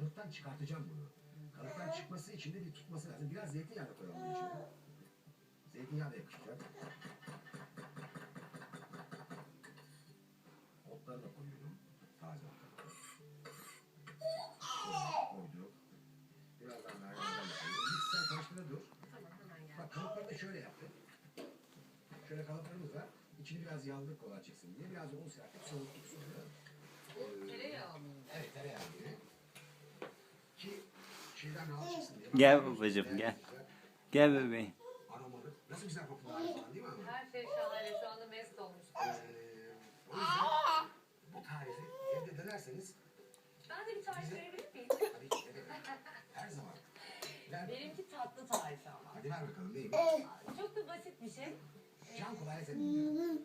kalıptan çıkartacağım bunu. Kalıptan çıkması için de bir tutması lazım. Biraz zeytinyağı da koyalım bunun içine. Zeytinyağı da yakışacak. Otları da koyuyorum. Taze otları. Koyduk. Birazdan merdiven koyuyorum. Bir sen karıştırma dur. Bak kalıpları da şöyle yaptık. Şöyle kalıplarımız var. İçini biraz yağladık kolay çıksın diye. Biraz un serpip soğuttuk Gel babacığım, gel. Gel bebeğim. Aromalı. Nasıl güzel kokular falan değil mi ama? Her şey şahane şu anda mest olmuş. Ee, o yüzden bu tarifi evde denerseniz Ben de bir tarif verebilir miyim? tabii ki evet, her zaman. Ver, Benimki tatlı tarifi ama. hadi ver bakalım neymiş? Çok da basit bir şey. Can kolay senin